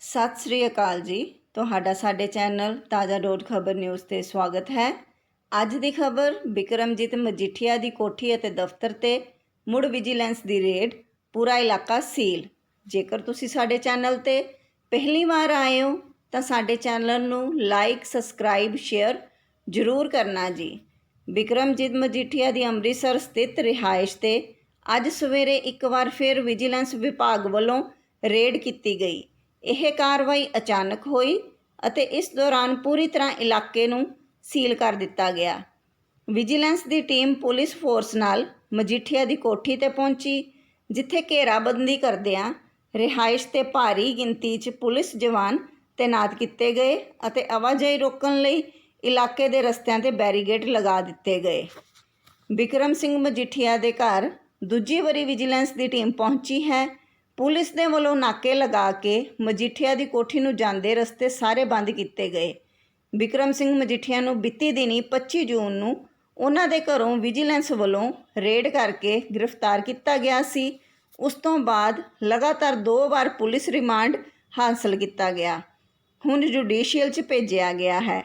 ਸਤਿ ਸ੍ਰੀ ਅਕਾਲ ਜੀ। ਤੁਹਾਡਾ ਸਾਡੇ ਚੈਨਲ ਤਾਜ਼ਾ ਡੋਟ ਖਬਰ ਨਿਊਜ਼ ਤੇ ਸਵਾਗਤ ਹੈ। ਅੱਜ ਦੀ ਖਬਰ, ਬਿਕਰਮਜੀਤ ਮਜੀਠੀਆ ਦੀ ਕੋਠੀ ਅਤੇ ਦਫ਼ਤਰ ਤੇ ਮੁੜ ਵਿਜੀਲੈਂਸ ਦੀ ਰੇਡ, ਪੂਰਾ ਇਲਾਕਾ ਸੀਲ। ਜੇਕਰ ਤੁਸੀਂ ਸਾਡੇ ਚੈਨਲ ਤੇ ਪਹਿਲੀ ਵਾਰ ਆਏ ਹੋ, ਤਾਂ ਸਾਡੇ ਚੈਨਲ ਨੂੰ ਲਾਈਕ, ਸਬਸਕ੍ਰਾਈਬ, ਸ਼ੇਅਰ ਜ਼ਰੂਰ ਕਰਨਾ ਜੀ। ਬਿਕਰਮਜੀਤ ਮਜੀਠੀਆ ਦੀ ਅੰਮ੍ਰਿਤਸਰ ਸਥਿਤ ਰਿਹਾਇਸ਼ ਤੇ ਅੱਜ ਸਵੇਰੇ ਇੱਕ ਵਾਰ ਫਿਰ ਵਿਜੀਲੈਂਸ ਵਿਭਾਗ ਵੱਲੋਂ ਰੇਡ ਕੀਤੀ ਗਈ। ਇਹ ਕਾਰਵਾਈ ਅਚਾਨਕ ਹੋਈ ਅਤੇ ਇਸ ਦੌਰਾਨ ਪੂਰੀ ਤਰ੍ਹਾਂ ਇਲਾਕੇ ਨੂੰ ਸੀਲ ਕਰ ਦਿੱਤਾ ਗਿਆ। ਵਿਜੀਲੈਂਸ ਦੀ ਟੀਮ ਪੁਲਿਸ ਫੋਰਸ ਨਾਲ ਮਜੀਠੀਆ ਦੀ ਕੋਠੀ ਤੇ ਪਹੁੰਚੀ, ਜਿੱਥੇ ਘੇਰਾਬੰਦੀ ਕਰਦਿਆਂ ਰਿਹਾਇਸ਼ ਤੇ ਭਾਰੀ ਗਿਣਤੀ 'ਚ ਪੁਲਿਸ ਜਵਾਨ ਤੈਨਾਤ ਕੀਤੇ ਗਏ ਅਤੇ ਆਵਾਜਾਈ ਰੋਕਣ ਲਈ ਇਲਾਕੇ ਦੇ ਰਸਤਿਆਂ ਤੇ ਬੈਰੀਗੇਡ ਲਗਾ ਦਿੱਤੇ ਗਏ। ਵਿਕਰਮ ਸਿੰਘ ਮਜੀਠੀਆ ਦੇ ਘਰ ਦੂਜੀ ਵਾਰੀ ਵਿਜੀਲੈਂਸ ਦੀ ਟੀਮ ਪਹੁੰਚੀ ਹੈ ਪੁਲਿਸ ਦੇ ਵੱਲੋਂ ਨਾਕੇ ਲਗਾ ਕੇ ਮਜੀਠੀਆ ਦੀ ਕੋਠੀ ਨੂੰ ਜਾਂਦੇ ਰਸਤੇ ਸਾਰੇ ਬੰਦ ਕੀਤੇ ਗਏ। ਵਿਕਰਮ ਸਿੰਘ ਮਜੀਠੀਆ ਨੂੰ ਬੀਤੀ ਦਿਨੀ 25 ਜੂਨ ਨੂੰ ਉਹਨਾਂ ਦੇ ਘਰੋਂ ਵਿਜੀਲੈਂਸ ਵੱਲੋਂ ਰੇਡ ਕਰਕੇ ਗ੍ਰਿਫਤਾਰ ਕੀਤਾ ਗਿਆ ਸੀ। ਉਸ ਤੋਂ ਬਾਅਦ ਲਗਾਤਾਰ ਦੋ ਵਾਰ ਪੁਲਿਸ ਰਿਮਾਂਡ ਹਾਸਲ ਕੀਤਾ ਗਿਆ। ਹੁਣ ਜੁਡੀਸ਼ੀਅਲ 'ਚ ਭੇਜਿਆ ਗਿਆ ਹੈ।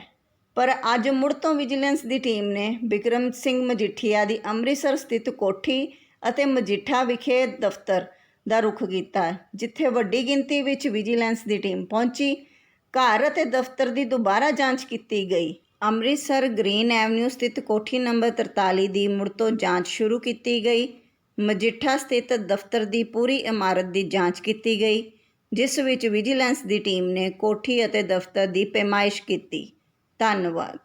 ਪਰ ਅੱਜ ਮੁੜ ਤੋਂ ਵਿਜੀਲੈਂਸ ਦੀ ਟੀਮ ਨੇ ਬਿਕਰਮ ਸਿੰਘ ਮਜੀਠੀਆ ਦੀ ਅੰਮ੍ਰਿਤਸਰ ਸਥਿਤ ਕੋਠੀ ਅਤੇ ਮਜੀਠਾ ਵਿਖੇ ਦਫ਼ਤਰ ਦਾ ਰੁਖ ਕੀਤਾ ਜਿੱਥੇ ਵੱਡੀ ਗਿਣਤੀ ਵਿੱਚ ਵਿਜੀਲੈਂਸ ਦੀ ਟੀਮ ਪਹੁੰਚੀ, ਘਰ ਅਤੇ ਦਫ਼ਤਰ ਦੀ ਦੁਬਾਰਾ ਜਾਂਚ ਕੀਤੀ ਗਈ। ਅੰਮ੍ਰਿਤਸਰ ਗ੍ਰੀਨ ਐਵਨਿਊ ਸਥਿਤ ਕੋਠੀ ਨੰਬਰ 43 ਦੀ ਮੁੜ ਤੋਂ ਜਾਂਚ ਸ਼ੁਰੂ ਕੀਤੀ ਗਈ। ਮਜੀਠਾ ਸਥਿਤ ਦਫ਼ਤਰ ਦੀ ਪੂਰੀ ਇਮਾਰਤ ਦੀ ਜਾਂਚ ਕੀਤੀ ਗਈ, ਜਿਸ ਵਿੱਚ ਵਿਜੀਲੈਂਸ ਦੀ ਟੀਮ ਨੇ ਕੋਠੀ ਅਤੇ ਦਫ਼ਤਰ ਦੀ ਪੈਮਾਇਸ਼ ਕੀਤੀ। ਧੰਨਵਾਦ।